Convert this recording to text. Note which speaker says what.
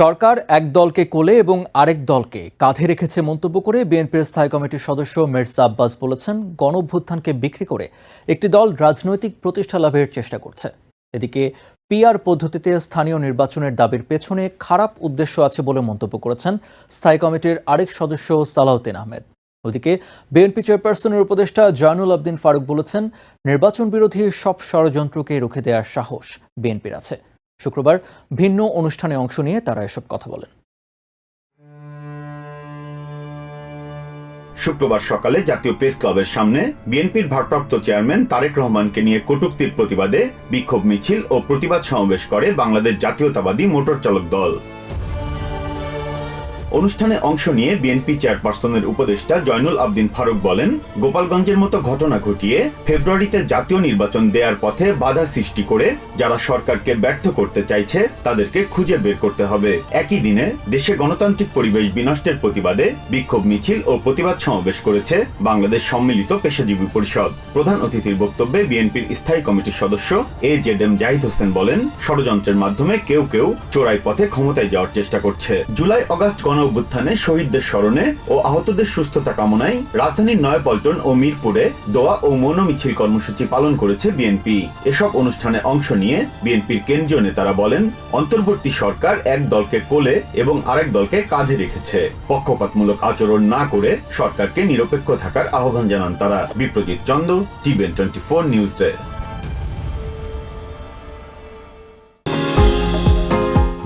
Speaker 1: সরকার এক দলকে কোলে এবং আরেক দলকে কাঁধে রেখেছে মন্তব্য করে বিএনপির স্থায়ী কমিটির সদস্য মির্জা আব্বাস বলেছেন গণভ্যুত্থানকে বিক্রি করে একটি দল রাজনৈতিক প্রতিষ্ঠা লাভের চেষ্টা করছে এদিকে পিআর পদ্ধতিতে স্থানীয় নির্বাচনের দাবির পেছনে খারাপ উদ্দেশ্য আছে বলে মন্তব্য করেছেন স্থায়ী কমিটির আরেক সদস্য সালাউদ্দিন আহমেদ ওদিকে বিএনপি চেয়ারপারসনের উপদেষ্টা জয়নুল আবদিন ফারুক বলেছেন নির্বাচন বিরোধী সব ষড়যন্ত্রকে রুখে দেওয়ার সাহস বিএনপির আছে শুক্রবার ভিন্ন অনুষ্ঠানে অংশ নিয়ে তারা এসব কথা বলেন
Speaker 2: শুক্রবার সকালে জাতীয় প্রেস ক্লাবের সামনে বিএনপির ভারপ্রাপ্ত চেয়ারম্যান তারেক রহমানকে নিয়ে কটুক্তির প্রতিবাদে বিক্ষোভ মিছিল ও প্রতিবাদ সমাবেশ করে বাংলাদেশ জাতীয়তাবাদী মোটর চালক দল অনুষ্ঠানে অংশ নিয়ে বিএনপি চেয়ারপারসনের উপদেষ্টা জয়নুল আবদিন ফারুক বলেন গোপালগঞ্জের মতো ঘটনা ঘটিয়ে ফেব্রুয়ারিতে জাতীয় নির্বাচন দেওয়ার পথে বাধা সৃষ্টি করে যারা সরকারকে ব্যর্থ করতে চাইছে তাদেরকে খুঁজে বের করতে হবে একই দিনে দেশে গণতান্ত্রিক পরিবেশ বিনষ্টের প্রতিবাদে বিক্ষোভ মিছিল ও প্রতিবাদ সমাবেশ করেছে বাংলাদেশ সম্মিলিত পেশাজীবী পরিষদ প্রধান অতিথির বক্তব্যে বিএনপির স্থায়ী কমিটির সদস্য A Z M Zahid Hossain বলেন ষড়যন্ত্রের মাধ্যমে কেউ কেউ চোরাই পথে ক্ষমতায় যাওয়ার চেষ্টা করছে জুলাই অগাস্ট গণ গণঅভ্যুত্থানে শহীদদের স্মরণে ও আহতদের সুস্থতা কামনায় রাজধানীর নয়পল্টন ও মিরপুরে দোয়া ও মৌন মিছিল কর্মসূচি পালন করেছে বিএনপি এসব অনুষ্ঠানে অংশ নিয়ে বিএনপির কেন্দ্রীয় নেতারা বলেন অন্তর্বর্তী সরকার এক দলকে কোলে এবং আরেক দলকে কাঁধে রেখেছে পক্ষপাতমূলক আচরণ না করে সরকারকে নিরপেক্ষ থাকার আহ্বান জানান তারা Biprojit Chandra TBN twenty four news desk